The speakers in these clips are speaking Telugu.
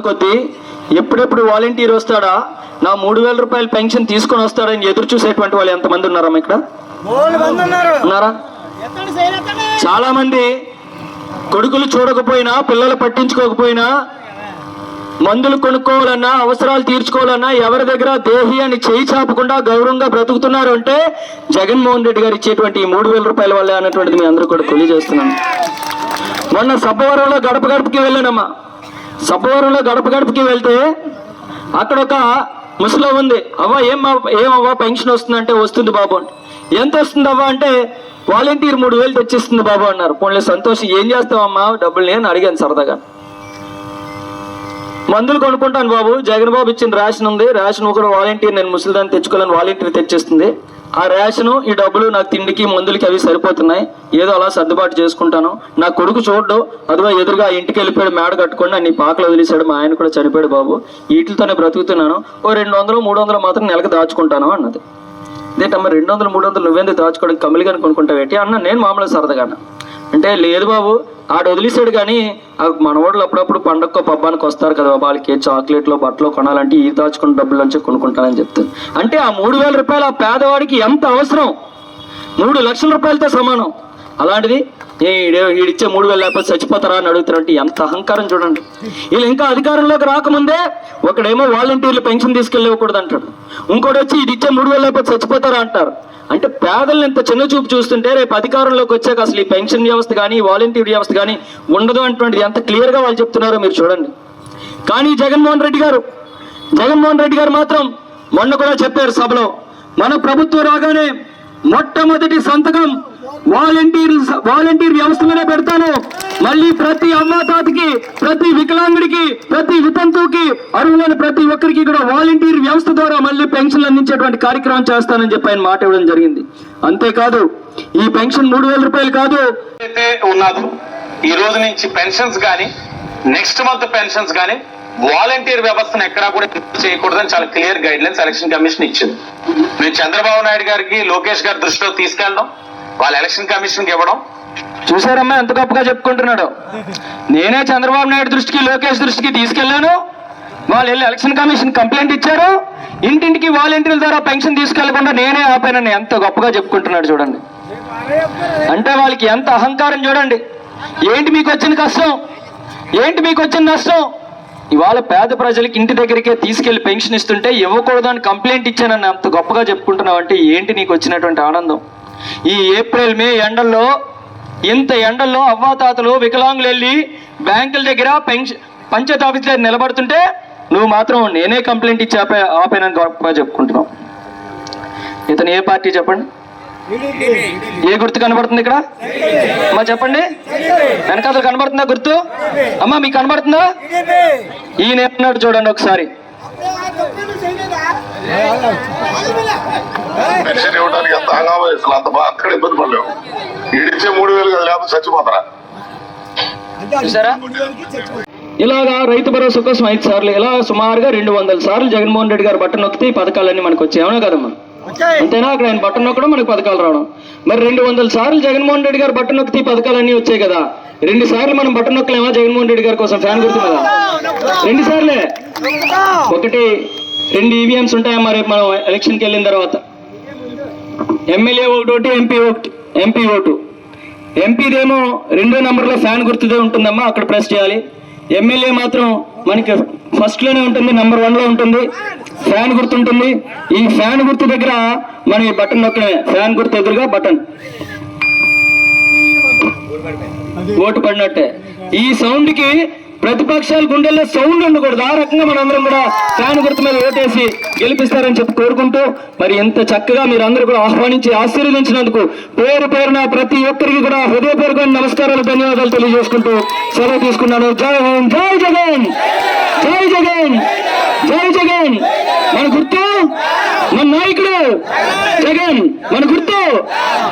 కొద్దీ ఎప్పుడెప్పుడు వాలంటీర్ వస్తాడా? నా మూడు వేల రూపాయల పెన్షన్ తీసుకొని వస్తాడని ఎదురు చూసేటువంటి వాళ్ళు ఎంతమంది ఉన్నారమ్మా ఇక్కడ? ఉన్నారా. చాలా మంది కొడుకులు చూడకపోయినా పిల్లలు పట్టించుకోకపోయినా మందులు కొనుక్కోవాలన్నా అవసరాలు తీర్చుకోవాలన్నా ఎవరి దగ్గర దేహి అని చేయి చాపకుండా గౌరవంగా బ్రతుకుతున్నారు అంటే జగన్మోహన్ రెడ్డి గారు ఇచ్చేటువంటి ఈ మూడు వేల రూపాయల వల్లే అన్నటువంటిది మీ అందరూ కూడా తెలియజేస్తున్నాను. మొన్న సబ్బవరంలో గడప గడపకి వెళ్ళానమ్మా. సబ్బవరంలో గడప గడపకి వెళ్తే అక్కడ ఒక ముసలో ఉంది. అవ్వ ఏం ఏమవ్వా ఏం అవ్వ పెన్షన్ వస్తుందంటే వస్తుంది బాబు ఎంత వస్తుంది అవ్వ? అంటే వాలంటీర్ మూడు వేలు తెచ్చిస్తుంది బాబు అన్నారు. పోన్లే సంతోషం ఏం చేస్తావమ్మా? డబ్బులు నేను అడిగాను సరదాగా. మందులు కొనుక్కుంటాను బాబు. జగన్ బాబు ఇచ్చిన రేషన్ ఉంది. రేషన్ కూడా వాలంటీర్ నేను ముసలిదాన్ని తెచ్చుకోవాలని వాలంటీర్ తెచ్చిస్తుంది. ఆ రేషను ఈ డబ్బులు నాకు తిండికి మందులకి అవి సరిపోతున్నాయి. ఏదో అలా సర్దుబాటు చేసుకుంటాను. నా కొడుకు చూడ్డు. అదిగో ఎదురుగా ఆ ఇంటికి వెళ్ళిపోయాడు మేడ కట్టుకొని నన్ను పాకలు వదిలేశాడు. మా ఆయన కూడా చనిపోయాడు బాబు. వీటితోనే బ్రతుకుతున్నాను. ఓ రెండు వందలు మూడు వందలు మాత్రం నెలకు దాచుకుంటాను అన్నది. ఇదేంటమ్మా రెండు వందలు మూడు వందలు నువ్వెందుకు దాచుకోవడం? కమిలిగా కొనుక్కుంటావేంటి? అన్న నేను మామూలు సరదాగా అంటే లేదు బాబు. ఆడు వదిలేసాడు కానీ మనవాళ్ళు అప్పుడప్పుడు పండగకో పబ్బానికి వస్తారు కదా వాళ్ళకి చాక్లెట్లు బట్టలు కొనాలంటే ఈ దాచుకున్న డబ్బుల నుంచి కొనుక్కుంటానని చెప్తాను అంటే ఆ మూడు వేల రూపాయలు ఆ పేదవాడికి ఎంత అవసరం? మూడు లక్షల రూపాయలతో సమానం. అలాంటిది ఏ ఈడిచ్చే మూడు వేలు లేకపోతే చచ్చిపోతారా అని అడుగుతారంటే ఎంత అహంకారం చూడండి. వీళ్ళు ఇంకా అధికారంలోకి రాకముందే ఒకడేమో వాలంటీర్లు పెన్షన్ తీసుకెళ్ళకూడదు అంటాడు ఇంకోటి వచ్చి ఇది ఇచ్చే మూడు వేలు లేకపోతే చచ్చిపోతారా అంటారు. అంటే పేదలను ఇంత చిన్న చూపు చూస్తుంటే రేపు అధికారంలోకి వచ్చాక అసలు ఈ పెన్షన్ వ్యవస్థ కానీ వాలంటీర్ వ్యవస్థ కానీ ఉండదు అటువంటిది. ఎంత క్లియర్గా వాళ్ళు చెప్తున్నారో మీరు చూడండి. కానీ జగన్మోహన్ రెడ్డి గారు జగన్మోహన్ రెడ్డి గారు మాత్రం మొన్న కూడా చెప్పారు సభలో మన ప్రభుత్వం రాగానే మొట్టమొదటి సంతకం వాలంటీర్ వాలంటీర్ వ్యవస్థ మీద పెడతాను. మళ్ళీ ప్రతి అమ్మాతాతకి ప్రతి వికలాంగుడికి ప్రతి వితంతుకి అర్హులైన ప్రతి ఒక్కరికి కూడా వాలంటీర్ వ్యవస్థ ద్వారా మళ్ళీ పెన్షన్లు అందించేటువంటి కార్యక్రమం చేస్తానని చెప్పి ఆయన మాట ఇవ్వడం జరిగింది. అంతేకాదు ఈ పెన్షన్ మూడు వేల రూపాయలు కాదు. ఉన్నాదు ఈ రోజు నుంచి పెన్షన్స్ కానీ నెక్స్ట్ మంత్ పెన్షన్స్ కానీ వాలంటీర్ వ్యవస్థను ఎక్కడా కూడా చేయకూడదని చాలా clear guidelines election commission ఇచ్చింది. మేము చంద్రబాబు నాయుడు గారికి లోకేష్ గారి దృష్టిలో తీసుకెళ్ళడం వాళ్ళు ఎలక్షన్ కమిషన్కి ఇవ్వడం. చూసారమ్మా ఎంత గొప్పగా చెప్పుకుంటున్నాడు. నేనే చంద్రబాబు నాయుడు దృష్టికి లోకేష్ దృష్టికి తీసుకెళ్ళాను వాళ్ళు వెళ్ళి ఎలక్షన్ కమిషన్ కంప్లైంట్ ఇచ్చారు. ఇంటింటికి వాలంటీర్ల ద్వారా పెన్షన్ తీసుకెళ్ళకుండా నేనే ఆపానని ఎంత గొప్పగా చెప్పుకుంటున్నాడు చూడండి. అంటే వాళ్ళకి ఎంత అహంకారం చూడండి. ఏంటి మీకు వచ్చిన కష్టం? ఏంటి మీకు వచ్చిన నష్టం? ఇవాళ పేద ప్రజలకి ఇంటి దగ్గరికే తీసుకెళ్ళి పెన్షన్ ఇస్తుంటే ఇవ్వకూడదు అని కంప్లైంట్ ఇచ్చానని అంత గొప్పగా చెప్పుకుంటున్నావు అంటే ఏంటి నీకు వచ్చినటువంటి ఆనందం? ఈ ఏప్రిల్ మే ఎండల్లో ఇంత ఎండల్లో అవ్వాతాతలు వికలాంగులు వెళ్ళి బ్యాంకుల దగ్గర పెన్షన్ పంచాయత్ ఆఫీస్ దగ్గర నిలబడుతుంటే నువ్వు మాత్రం నేనే కంప్లైంట్ ఇచ్చి ఆపే ఆపానని గొప్పగా చెప్పుకుంటున్నావు. ఇతను ఏ పార్టీ చెప్పండి? ఏ గుర్తు కనబడుతుంది ఇక్కడ? అమ్మా చెప్పండి. వెనకాతలు కనబడుతుందా గుర్తు? అమ్మా మీకు కనబడుతుందా? ఈయన ఏమన్నాడు చూడండి ఒకసారి. పెన్షన్ ఇవ్వడానికి ఎంత హంగామా అంత బాగా అక్కడ ఇబ్బంది పడలేవు. ఈడిచ్చే మూడు వేలు కదా లేకపోతే చచ్చిపోతారా? ఇలాగా రైతు భరోసా కోసం ఐదు సార్లు ఇలా సుమారుగా రెండు వందల సార్లు జగన్మోహన్ రెడ్డి గారు బట్టన్ నొక్కితే ఈ పథకాలన్నీ మనకు వచ్చాయి. అవునా కదమ్మా? అంతేనా? అక్కడ ఆయన బట్టన్ నొక్కడం మనకు పథకాలు రావడం. మరి రెండు వందల సార్లు జగన్మోహన్ రెడ్డి గారు బట్టన్ నొక్కితే ఈ పథకాలన్నీ వచ్చాయి కదా. రెండు సార్లు మనం బట్టన్ నొక్కలేమా జగన్మోహన్ రెడ్డి గారి కోసం? ఫ్యాన్ గుర్తు కదా రెండు సార్లే. ఒకటి రెండు ఈవీఎంస్ ఉంటాయమ్మా రేపు మనం ఎలక్షన్కి వెళ్ళిన తర్వాత. ఎమ్మెల్యే ఒకటి ఎంపీ ఒకటి ఎంపీ ఓటు. ఎంపీదేమో రెండో నెంబర్లో ఫ్యాన్ గుర్తుదే ఉంటుందమ్మా అక్కడ ప్రెస్ చేయాలి. ఎమ్మెల్యే మాత్రం మనకి ఫస్ట్లోనే ఉంటుంది నెంబర్ వన్లో ఉంటుంది. ఫ్యాన్ గుర్తు ఉంటుంది ఈ ఫ్యాన్ గుర్తు దగ్గర మన ఈ బటన్ నొక్కడమే ఫ్యాన్ గుర్తు ఎదురుగా బటన్. ఓటు పడినట్టే. ఈ సౌండ్కి ప్రతిపక్షాల గుండెల్లో సౌండ్ ఉండకూడదు. ఆ రకంగా మనందరం కూడా ఫ్యాన్ గుర్తు మీద ఓటేసి గెలిపిస్తారని చెప్పి కోరుకుంటూ మరి ఇంత చక్కగా మీరు అందరూ కూడా ఆహ్వానించి ఆశీర్వదించినందుకు పేరు పేరున ప్రతి ఒక్కరికి కూడా హృదయపూర్వక నమస్కారాలు ధన్యవాదాలు తెలియజేసుకుంటూ సెలవు తీసుకున్నాను. జై హోం జై జగన్! జై జగన్! జై జగన్! మన గుర్తు మన నాయకుడు జగన్! మన గుర్తు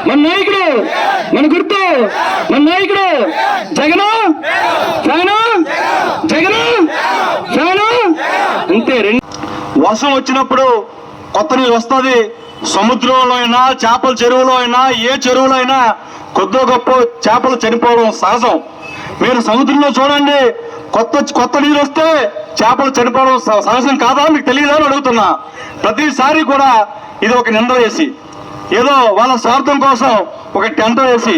మన నాయకుడు మన గుర్తు మన నాయకుడు జగన్? అంతే రెండు వర్షం వచ్చినప్పుడు కొత్త నీళ్ళు వస్తుంది. సముద్రంలో అయినా చేపల చెరువులో అయినా ఏ చెరువులో అయినా కొద్దో గొప్ప చేపలు చనిపోవడం సహజం. మీరు సముద్రంలో చూడండి కొత్త కొత్త నీళ్ళు వస్తే చేపలు చనిపోవడం సహజం కాదా? మీకు తెలియదా అని అడుగుతున్నా. ప్రతిసారి కూడా ఇది ఒక నింద వేసి ఏదో వాళ్ళ స్వార్థం కోసం ఒక టెంట వేసి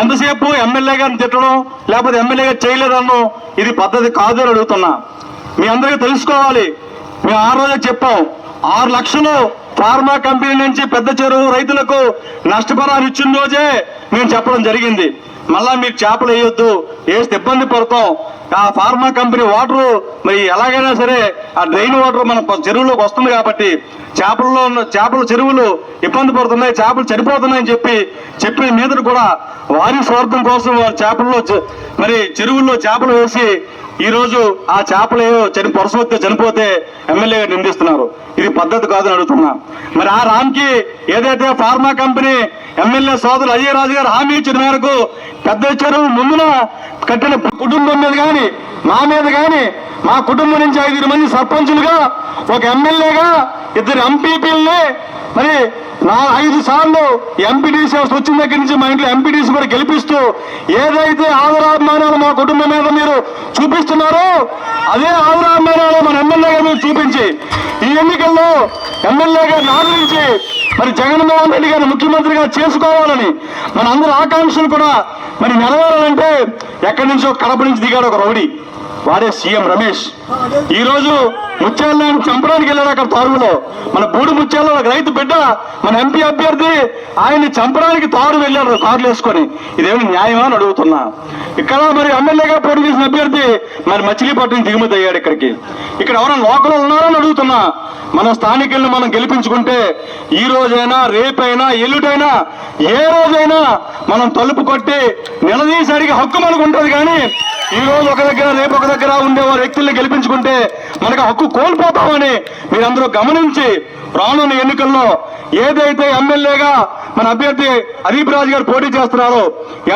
ఎంతసేపు ఎమ్మెల్యే గారిని తిట్టడం లేకపోతే ఎమ్మెల్యే గారు చేయలేదనడం ఇది పద్ధతి కాదు అని అడుగుతున్నా. మీ అందరికీ తెలుసుకోవాలి. మేము ఆ రోజే చెప్పాం. ఆరు లక్షలు ఫార్మా కంపెనీ నుంచి పెద్ద చెరువు రైతులకు నష్టపరాలు ఇచ్చిన రోజే మేము చెప్పడం జరిగింది. మళ్ళా మీరు చేపలు వేయొద్దు. వేస్తే ఇబ్బంది పడతాం. ఆ ఫార్మా కంపెనీ వాటర్ మరి ఎలాగైనా సరే ఆ డ్రైన్ వాటర్ మన చెరువులోకి వస్తుంది కాబట్టి చేపల్లో ఉన్న చేపల చెరువులు ఇబ్బంది పడుతున్నాయి చేపలు చనిపోతున్నాయని చెప్పి చెప్పిన మీద కూడా వారి స్వార్థం కోసం వారి చేపల్లో మరి చెరువుల్లో చేపలు వేసి ఈ రోజు ఆ చేపలు చని పొరసొత్తే చనిపోతే ఎమ్మెల్యేగా నిందిస్తున్నారు. ఇది పద్ధతి కాదని అడుగుతున్నా. మరి ఆ రామ్కి ఏదైతే ఫార్మా కంపెనీ ఎమ్మెల్యే సోదరులు అజయ్ రాజు గారు హామీ ఇచ్చిన మేరకు పెద్ద చెరువు ముందున కట్టిన కుటుంబం మీద కానీ మా మీద కానీ మా కుటుంబం నుంచి ఐదుగురు మంది సర్పంచులుగా ఒక ఎమ్మెల్యేగా ఇద్దరు ఎంపీపీలని మరి నా ఐదు సార్లు ఎంపీటీసీ వచ్చిన దగ్గర నుంచి మా ఇంట్లో ఎంపీటీసీ కూడా గెలిపిస్తూ ఏదైతే ఆదరాభిమానాలు మా కుటుంబం మీద మీరు చూపిస్తున్నారో అదే ఆదరాభిమానాలు మన ఎమ్మెల్యేగా మీరు చూపించి ఈ ఎన్నికల్లో ఎమ్మెల్యేగా గారిని ఆదరించి మరి జగన్మోహన్ రెడ్డి గారిని ముఖ్యమంత్రిగా చేసుకోవాలని మన అందరి ఆకాంక్షలు కూడా మరి నెరవేరాలంటే ఎక్కడి నుంచో కడప నుంచి దిగాడు ఒక రౌడీ. వాడే సీఎం రమేష్. ఈరోజు రోజు ముత్యాలను చంపడానికి వెళ్ళాడు అక్కడ తారులో. మన బూడి ముత్యాలలో ఒక రైతు బిడ్డ మన ఎంపీ అభ్యర్థి ఆయన్ని చంపడానికి తారు వెళ్ళాడు కారులు వేసుకొని. ఇదేమి న్యాయమా అని అడుగుతున్నా. ఇక్కడ మరి ఎమ్మెల్యేగా పోటీ చేసిన అభ్యర్థి మరి మచిలీపట్నం దిగుమతి అయ్యాడు ఇక్కడికి. ఇక్కడ ఎవరైనా లోకల్ ఉన్నారని అడుగుతున్నా. మన స్థానికులను మనం గెలిపించుకుంటే ఈ రోజైనా రేపైనా ఎల్లుటైనా ఏ రోజైనా మనం తలుపు కొట్టి నిలదీసి హక్కు మనకు ఉంటుంది కానీ ఈ రోజు ఒక దగ్గర రేపు ఒక దగ్గర ఉండే వారి వ్యక్తుల్ని గెలిపించుకుంటే మనకు హక్కు కోల్పోతామని మీరందరూ గమనించి రానున్న ఎన్నికల్లో ఏదైతే ఎమ్మెల్యేగా మన అభ్యర్థి అదీప్ రాజు గారు పోటీ చేస్తున్నారో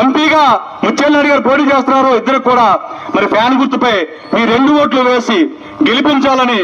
ఎంపీగా ముచ్చెల్లాడి గారు పోటీ చేస్తున్నారో ఇద్దరు కూడా మరి ఫ్యాన్ గుర్తుపై మీ రెండు ఓట్లు వేసి గెలిపించాలని